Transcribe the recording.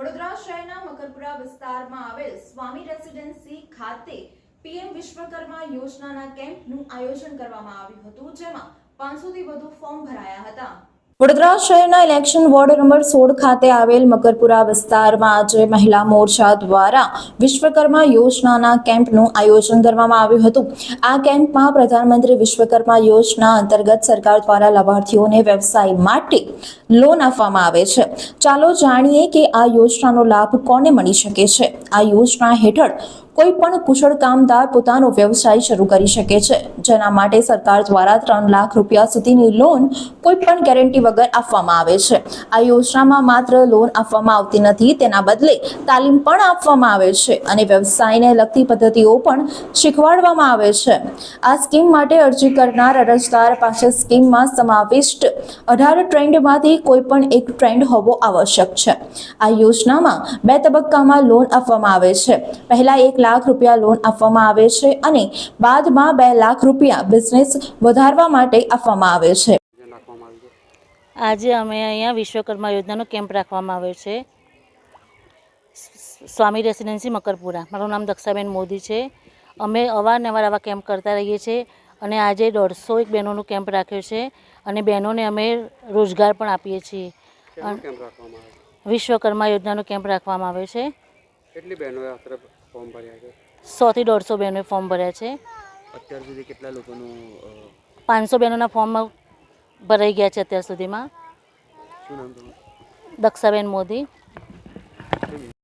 વડોદરા શહેરના મકરપુરા વિસ્તારમાં આવેલ સ્વામી રેસિડેન્સી ખાતે પીએમ વિશ્વકર્મા યોજનાના કેમ્પનું આયોજન કરવામાં આવ્યું હતું, જેમાં પાંચસોથી વધુ ફોર્મ ભરાયા હતા. વડોદરા શહેરના ઇલેક્શન વોર્ડ નંબર સોળ ખાતે આવેલ મકરપુરા વિસ્તારમાં આજે મહિલા મોરચા દ્વારા વિશ્વકર્મા યોજનાના કેમ્પનું આયોજન કરવામાં આવ્યું હતું. આ કેમ્પમાં પ્રધાનમંત્રી વિશ્વકર્મા યોજના અંતર્ગત સરકાર દ્વારા લાભાર્થીઓને વ્યવસાય માટે લોન આપવામાં આવે છે. ચાલો જાણીએ કે આ યોજનાનો લાભ કોને મળી શકે છે? આ યોજના હેઠળ કોઈ પણ કુશળ કામદાર પોતાનો વ્યવસાય શરૂ કરી શકે છે. જેના માટે સરકાર દ્વારા ત્રણ લાખ રૂપિયા સુધીની લોન કોઈ પણ ગેરંટી વગર આપવામાં આવે છે. આ યોજનામાં માત્ર લોન આપવામાં આવતી નથી, તેના બદલે તાલીમ પણ આપવામાં આવે છે અને વ્યવસાયને લગતી પદ્ધતિઓ પણ શીખવાડવામાં આવે છે. આ સ્કીમ માટે અરજી કરનાર અરજદાર પાસે સ્કીમમાં સમાવિષ્ટ અઢાર ટ્રેન્ડમાંથી કોઈ પણ એક ટ્રેન્ડ હોવો આવશ્યક છે. આ યોજનામાં બે તબક્કામાં લોન આપવામાં આવે છે. પહેલા એક લાખ રૂપિયા લોન આપવામાં આવે છે અને બાદમાં બે લાખ રૂપિયા બિઝનેસ વધારવા માટે આપવામાં આવે છે. આજે અમે અહીંયા વિશ્વકર્મા યોજનાનો કેમ્પ રાખવામાં આવ્યો છે. સ્વામી રેસિડેન્સી મકરપુરા. મારું નામ દક્ષાબેન મોદી છે. અમે અવારનવાર આવા કેમ્પ કરતા રહીએ છીએ અને આજે દોઢસો એક બહેનોનું કેમ્પ રાખ્યો છે અને બહેનોને અમે રોજગાર પણ આપીએ છીએ. વિશ્વકર્મા યોજનાનો કેમ્પ રાખવામાં આવ્યો છે. કેટલી બહેનોએ આશરે ફોર્મ ભર્યા છે? સોથી દોઢસો બહેનોએ ફોર્મ ભર્યા છે. અત્યાર સુધી કેટલા લોકોનું પાંચસો બહેનોના ફોર્મ ભરાઈ ગયા છે અત્યાર સુધીમાં. શું નામ તમારું? દક્ષાબેન મોદી.